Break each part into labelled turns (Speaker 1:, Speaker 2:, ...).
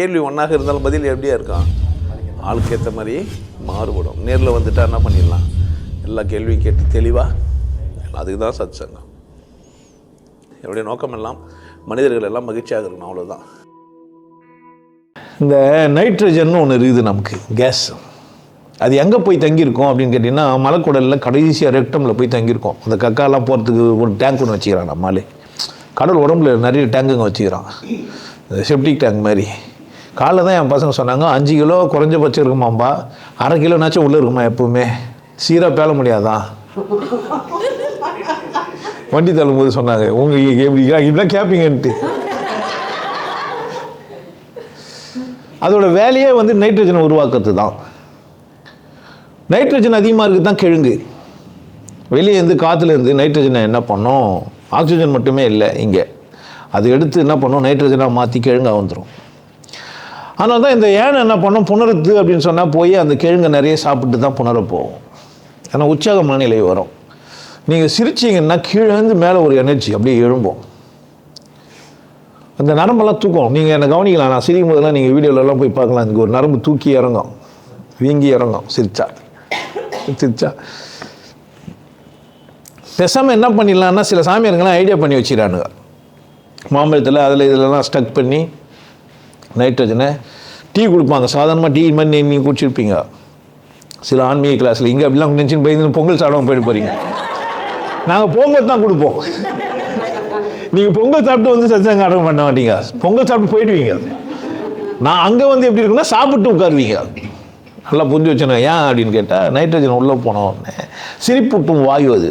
Speaker 1: கேள்வி ஒன்றாக இருந்தாலும் பதில் எப்படியா இருக்கான் ஆளுக்கு ஏற்ற மாதிரி மாறுபடும். நேரில் வந்துட்டா என்ன பண்ணிடலாம்? எல்லா கேள்வியும் கேட்டு தெளிவாக அதுக்கு தான் சத் சங்கம் என்னுடைய நோக்கம் எல்லாம் மனிதர்கள் எல்லாம் மகிழ்ச்சியாக இருக்கணும் அவ்வளோதான் இந்த நைட்ரஜன் ஒன்று இருக்குது நமக்கு கேஸ் அது எங்கே போய் தங்கியிருக்கோம் அப்படின்னு கேட்டிங்கன்னா மலைக்குடலில் கடைசியாக ரெக்டமில் போய் தங்கியிருக்கோம். அந்த கக்காலாம் போகிறதுக்கு ஒரு டேங்க் ஒன்று வச்சுக்கிறான் நம்மளே கடல் உடம்புல நிறைய டேங்குங்க வச்சுக்கிறான். செப்டிக் டேங்க் மாதிரி. காலைல தான் என் பசங்க சொன்னாங்க அஞ்சு கிலோ குறைஞ்சபட்சம் இருக்குமாம்பா. அரை கிலோனாச்சும் உள்ளே இருக்குமா எப்பவுமே? சீராக பேல முடியாதான் வண்டி தள்ளும்போது சொன்னாங்க உங்களுக்கு எப்படி இப்படிலாம் கேட்பீங்கன்ட்டு அதோட வேலையே வந்து நைட்ரஜனை உருவாக்குறது தான். நைட்ரஜன் அதிகமாக இருக்குது தான் கிழங்கு. வெளியே இருந்து காற்றுலேருந்து நைட்ரஜனை என்ன பண்ணோம்? ஆக்சிஜன் மட்டுமே இல்லை இங்கே. அது எடுத்து என்ன பண்ணோம்? நைட்ரஜனாக மாற்றி கிழங்காக வந்துடும் ஆனால் தான் இந்த ஏனை என்ன பண்ணோம்? புணருது அப்படின்னு சொன்னால் போய் அந்த கிழங்கை நிறைய சாப்பிட்டு தான் புணர போகும். ஏன்னா உற்சாக மனநிலை வரும். நீங்கள் சிரிச்சீங்கன்னா கீழேருந்து மேலே ஒரு எனர்ஜி அப்படியே எழும்போம். அந்த நரம்பெல்லாம் தூக்கும். நீங்கள் என்னை கவனிக்கலாம் நான் சிரிக்கும் போதெல்லாம் நீங்கள் வீடியோலலாம் போய் பார்க்கலாம். எனக்கு ஒரு நரம்பு தூக்கி இறங்கும். வீங்கி இறங்கும். சிரிச்சா. சிரிச்சா. பெசாமல் என்ன பண்ணிடலான்னா சில சாமியாருங்களாம் ஐடியா பண்ணி வச்சிடறானுங்க. மாம்பழத்தில் அதில் இதிலலாம் ஸ்டக் பண்ணி நைட்ரஜனை டீ கொடுப்பாங்க சாதாரணமாக டீ மாதிரி நீங்கள் குடிச்சிருப்பீங்க. சில ஆன்மீக கிளாஸில் இங்கே அப்படிலாம் நினச்சின்னு போய் பொங்கல் சாப்பிடாம போயிட்டு போகிறீங்க நாங்கள் பொங்கல் தான் கொடுப்போம். நீங்கள் பொங்கல் சாப்பிட்டு வந்து சத்சங்க அடக்கம் பண்ண மாட்டீங்க. பொங்கல் சாப்பிட்டு போயிடுவீங்க. நான் அங்கே வந்து எப்படி இருக்குன்னா சாப்பிட்டு உட்காருவீங்க. நல்லா புரிஞ்சு வச்சுனேன் ஏன் அப்படின்னு கேட்டால் நைட்ரஜன் உள்ளே போன சிரிப்புட்டும் சிரிப்பூட்டும் வாயு அது.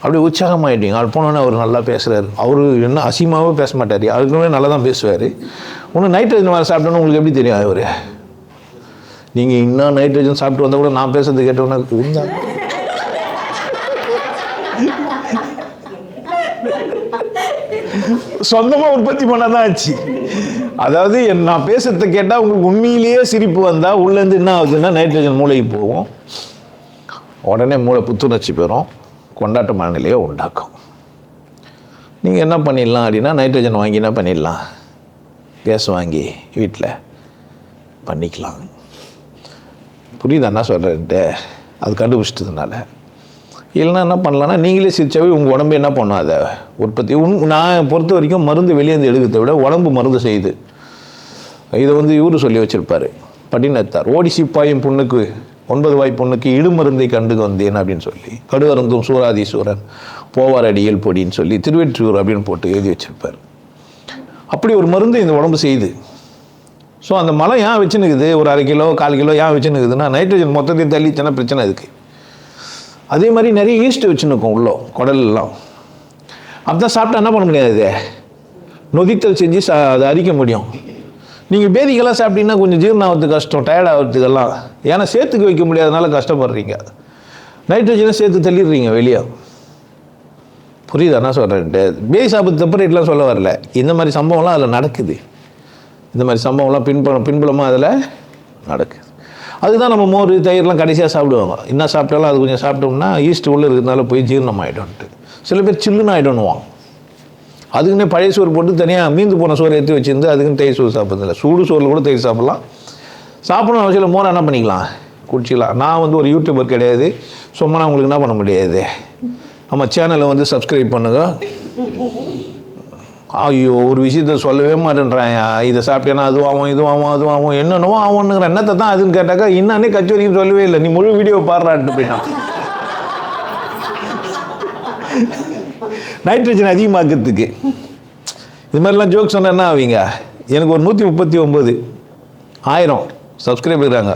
Speaker 1: அப்படியே உற்சாகமாகிட்டீங்க அவர் போனோன்னே அவர் நல்லா பேசுகிறாரு அவர் என்ன அசிமாவே பேச மாட்டார். அதுக்குமே நல்லா தான் பேசுவார். ஒன்று நைட்ரஜன் வேறு சாப்பிட்டோன்னு உங்களுக்கு எப்படி தெரியும் அவர்? நீங்கள் இன்னும் நைட்ரஜன் சாப்பிட்டு வந்தால் கூட நான் பேசுறது கேட்டோன்னா இருந்தா சொந்தமாக உற்பத்தி பண்ணால் தான் ஆச்சு. அதாவது நான் பேசுறத கேட்டால் உங்களுக்கு உண்மையிலேயே சிரிப்பு வந்தால் உள்ளேருந்து என்ன ஆகுதுன்னா நைட்ரஜன் மூளைக்கு போகும். உடனே மூளை புத்துணர்ச்சி பெறும். கொண்டாட்ட மனநிலையை உண்டாக்கும். நீங்கள் என்ன பண்ணிடலாம் அப்படின்னா நைட்ரஜன் வாங்கி என்ன பண்ணிடலாம். கேஸ் வாங்கி வீட்டில் பண்ணிக்கலாம். புரியுதா என்ன சொல்கிறேன்ட்டு அது கண்டுபிடிச்சிட்டதுனால. இல்லைன்னா என்ன பண்ணலாம்னா நீங்களே சிரிச்சாவே உங்கள் உடம்பு என்ன பண்ணும்? அதை உற்பத்தி உன் நான் பொறுத்த வரைக்கும் மருந்து வெளியேந்து எடுக்கிறத விட உடம்பு மருந்து செய்யுது. இதை வந்து இவரு சொல்லி வச்சுருப்பார். பட்டினத்தார். ஓடி சிப்பாயும் பொண்ணுக்கு ஒன்பது வாய் பொண்ணுக்கு இடுமருந்தை கண்டு வந்தேன் அப்படின்னு சொல்லி கடுவருந்தும் சூராதீஸ்வரன் போவார் அடியல் பொடின்னு சொல்லி திருவெற்றியூர் அப்படின்னு போட்டு எழுதி வச்சிருப்பார். அப்படி ஒரு மருந்து இந்த உடம்பு செய்யுது. ஸோ அந்த மழை ஏன் வச்சுன்னுக்குது ஒரு அரை கிலோ கால் கிலோ ஏன் வச்சுன்னுக்குதுன்னா நைட்ரஜன் மொத்தத்தையும் தள்ளிச்சுன்னா பிரச்சனை இருக்குது அதே மாதிரி நிறைய ஈஸ்ட் வச்சுன்னுக்கும் உள்ளோ குடல்லாம் அப்பதான் சாப்பிட்டா என்ன பண்ண முடியாது? நொதித்தல் செஞ்சு சா அதை அரிக்க முடியும். நீங்கள் பேதிக்கெல்லாம் சாப்பிட்டீங்கன்னா கொஞ்சம் ஜீரணம் கஷ்டம் டயர்ட் ஆகிறதுக்கெல்லாம் ஏன்னா சேர்த்துக்கு வைக்க முடியாதனால கஷ்டப்படுறீங்க. நைட்ரஜனை சேர்த்து தள்ளிடுறீங்க வெளியே. புரியுதா? என்ன சொல்கிறேன்ட்டு பேய் சாப்பிட்டு செப்பரேட்லாம் சொல்ல வரல. இந்த மாதிரி சம்பவம்லாம் அதில் நடக்குது. இந்த மாதிரி சம்பவம்லாம் பின்புலம் பின்புலமாக அதில் நடக்குது. அதுதான் நம்ம மோர் தயிர்லாம் கடைசியாக சாப்பிடுவாங்க. என்ன சாப்பிட்டாலும் அது கொஞ்சம் சாப்பிட்டோம்னா ஈஸ்ட் உள்ளே இருக்கிறதுனால போய் ஜீரணம் ஆகிடும்ட்டு சில பேர் சில்லுன்னு ஆகிடும்னுவாங்க அதுக்குன்னே பழைய சோறு போட்டு தனியாக மீந்து போன சோறு எடுத்து வச்சுருந்து அதுக்குன்னு தயிர் சோறு சாப்பிட்றதில்ல சூடு சோறில் கூட தயிர் சாப்பிட்லாம். சாப்பிடணும் அவசியம் இல்லை. மோரை என்ன பண்ணிக்கலாம்? குடிச்சிக்கலாம். நான் வந்து ஒரு யூடியூபர் கிடையாது. சும்மா நான் உங்களுக்கு என்ன பண்ண முடியாது? நம்ம சேனலை வந்து சப்ஸ்கிரைப் பண்ணுங்க. ஐயோ ஒரு விஷயத்த சொல்லவே மாட்டேன்றான். இதை சாப்பிட்டேன்னா அதுவாகவும் ஆகும் அதுவாகவும் ஆகும் ஆகும் என்னென்னவோ ஆகும்னுங்கிற என்னத்தை தான் அதுன்னு கேட்டாக்கா இன்னே கச்சோரின்னு சொல்லவே இல்லை. நீ முழு வீடியோ பாடுறான்ட்டு போயிட்டான். நைட்ரஜன் அதிகமாக்கிறதுக்கு. இது மாதிரிலாம் ஜோக் சொன்னால் என்ன ஆவீங்க? எனக்கு ஒரு நூற்றி முப்பத்தி ஒம்பது ஆயிரம் சப்ஸ்கிரைப் இருக்கிறாங்க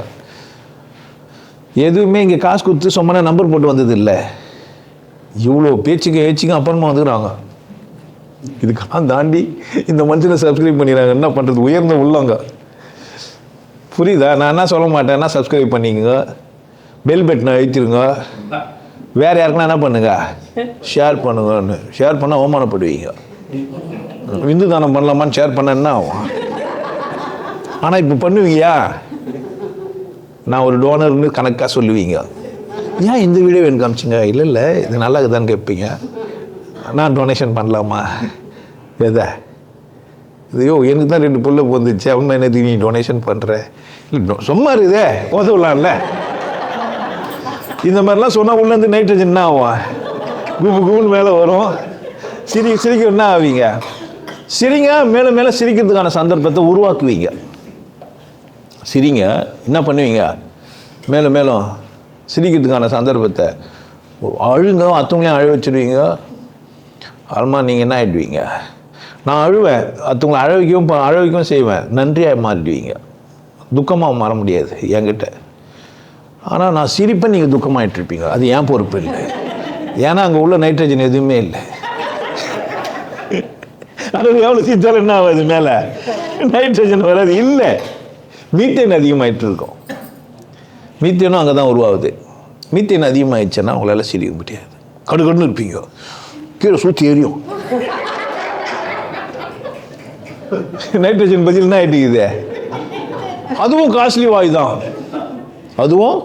Speaker 1: எதுவுமே இங்கே காசு கொடுத்து சும்மா நம்பர் போட்டு வந்தது இல்லை இவ்வளோ பேச்சுக்கு ஏச்சுக்கும் அப்புறமா வந்துக்கிறாங்க. இதுக்கெல்லாம் தாண்டி இந்த மனுஷனை சப்ஸ்கிரைப் பண்ணிடுறாங்க என்ன பண்ணுறது உயர்ந்த உள்ளவங்க புரியுதா? நான் என்ன சொல்ல மாட்டேன்னா சப்ஸ்கிரைப் பண்ணிக்கோங்க. பெல் பட்டனை அழுத்திருங்க. வேறு யாருக்குன்னா என்ன பண்ணுங்க? ஷேர் பண்ணுங்கன்னு. ஷேர் பண்ணால் அவமானப்படுவீங்க. விந்து தானம் பண்ணலாமான்னு ஷேர் பண்ண என்ன ஆகும்? ஆனால் இப்போ பண்ணுவீங்கயா? நான் ஒரு டோனர்னு கணக்காக சொல்லுவீங்க. ஏன் இந்த வீடியோ எனக்கு காமிச்சிங்க? இல்லை இல்லை. இது நல்லா இருக்குதான்னு கேட்பீங்க. நான் டொனேஷன் பண்ணலாமா? எதை? ஐயோ எனக்கு தான் ரெண்டு புள்ள போந்துச்சு அவங்க என்ன நீ டொனேஷன் பண்ணுற இல்லை சும்மா இருக்குதே உதவலாம்ல இந்த மாதிரிலாம் சொன்னால் உள்ளேருந்து நைட்ரஜன் என்ன ஆகும்? குபு குபுன்னு மேலே வரும். சிரி சிரிக்க என்ன ஆவீங்க? சிரிங்க மேலே மேலே சிரிக்கிறதுக்கான சந்தர்ப்பத்தை உருவாக்குவீங்க. சிரிங்க என்ன பண்ணுவீங்க? மேலும் மேலும் சிரிக்கிறதுக்கான சந்தர்ப்பத்தை அழுங்க அத்தவங்களையும் அழ வச்சுருவீங்க. அல்மா நீங்கள் என்ன ஆகிடுவீங்க நான் அழுவேன் அத்தவங்களை அழ வைக்கவும் அழ வைக்கவும் செய்வேன். நன்றியாக மாறிடுவீங்க. துக்கமாக மாற முடியாது என்கிட்ட. ஆனால் நான் சிரிப்பேன் நீங்கள் துக்கமாயிட்டு இருப்பீங்க அது ஏன் பொறுப்பு இல்லை? ஏன்னா அங்கே உள்ள நைட்ரஜன் எதுவுமே இல்லை. அது எவ்வளோ சிரித்தாலும் என்ன ஆகுது மேலே? நைட்ரஜன் வராது. இல்லை. மீத்தேன் அதிகமாகிட்டு இருக்கும். மீத்தேனும் அங்கே தான் உருவாகுது. மீத்தேன் அதிகமாகிடுச்சுன்னா உங்களால் சிரிக்க முடியாது. கடுகடுன்னு இருப்பீங்க. கீழே சுற்றி எரியும். நைட்ரஜன் பதில் என்ன ஆகிட்டு அதுவும் காஸ்ட்லி வாய் தான் அதுவும்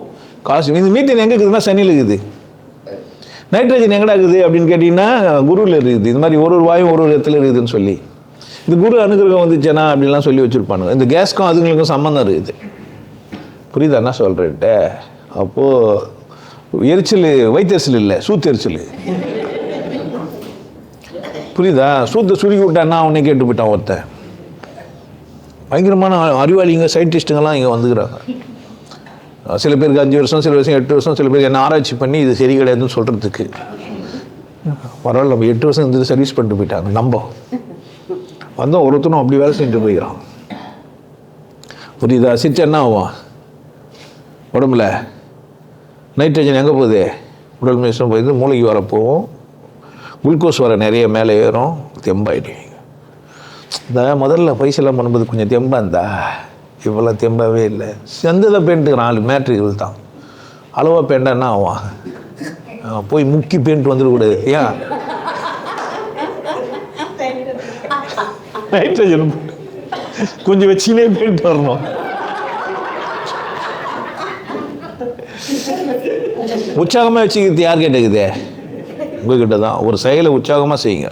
Speaker 1: காஸ்ட்லி இந்த மீத்தேன் எங்கே இருக்குதுன்னா சனியில் இருக்குது. நைட்ரஜன் எங்கடா இருக்குது அப்படின்னு கேட்டிங்கன்னா குருவில் இருக்குது. இது மாதிரி ஒரு ஒரு வாயும் ஒரு ஒரு இடத்துல இருக்குதுன்னு சொல்லி. இந்த குரு அனுகிரகம் வந்துச்சேனா அப்படிலாம் சொல்லி வச்சுருப்பானுங்க இந்த கேஸ்க்கும் அதுங்களுக்கும் சம்மந்தம் இருக்குது. புரியுதா? என்ன சொல்கிறேன்ட்ட அப்போது எரிச்சல் வைத்தெரிச்சல் இல்லை சூத்தெரிச்சல் புரியுதா? சூத்தை சுருக்கி விட்டான்னா அவனே கேட்டு போயிட்டான் ஒருத்தன். பயங்கரமான அறிவாளிங்க சயின்டிஸ்ட்டுங்கெல்லாம் இங்கே வந்துக்கிறாங்க. சில பேருக்கு அஞ்சு வருஷம் சில வருஷம் எட்டு வருஷம் சில பேருக்கு என்ன ஆராய்ச்சி பண்ணி இது சரி கிடையாதுன்னு சொல்கிறதுக்கு பரவாயில்ல நம்ம எட்டு வருஷம் இருந்தது சர்வீஸ் பண்ணிட்டு போயிட்டாங்க. நம்ம வந்தோம் ஒருத்தனும் அப்படி வேலை செஞ்சுட்டு போயிக்கிறான். புரியுதா? சிரிச்சா என்ன ஆகும் உடம்புல? நைட்ரஜன் எங்கே போகுது? உடல் மிஷம் போயிருந்து மூளைக்கு வர போகும். குளுக்கோஸ் வர நிறைய மேலே ஏறும். தெம்பாயிடுவீங்க. இந்த முதல்ல பைசெல்லாம் பண்ணும்போது கொஞ்சம் தெம்பா இருந்தா? இப்போல்லாம் தெம்பாவே இல்லை. செந்ததை பெயிண்ட்டுக்கு நாலு மேட்ரிகள் தான். அளவா பெயிண்டா என்ன ஆகும்? போய் முக்கி பெயிண்ட் வந்துடக்கூடாது ஏன்? நைட்ரஜன் கொஞ்சம் வச்சுனே பெயிண்ட் வரணும். உற்சாகமாக வச்சுக்கிறது யார் கேட்டுக்குது? உங்ககிட்ட தான். ஒரு செயலை உற்சாகமாக செய்யுங்க.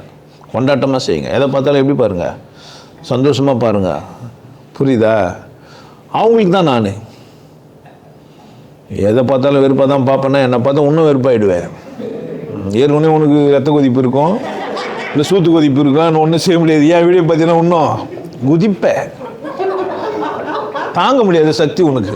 Speaker 1: கொண்டாட்டமாக செய்யுங்க. எதை பார்த்தாலும் எப்படி பாருங்கள் சந்தோஷமாக பாருங்கள் புரியுதா? அவங்களுக்கு தான் நான். எதை பார்த்தாலும் வெறுப்பாக தான் பார்ப்பேன்னா என்னை பார்த்தா இன்னும் வெறுப்பாயிடுவேன். ஏற்கனவே உனக்கு ரத்த கொதிப்பு இருக்கும். இல்லை சூத்து கொதிப்பு இருக்கும். ஒன்றும் செய்ய முடியாது. ஏன் வீடியோ பார்த்தீங்கன்னா இன்னும் குதிப்பேன். தாங்க முடியாத சக்தி உனக்கு.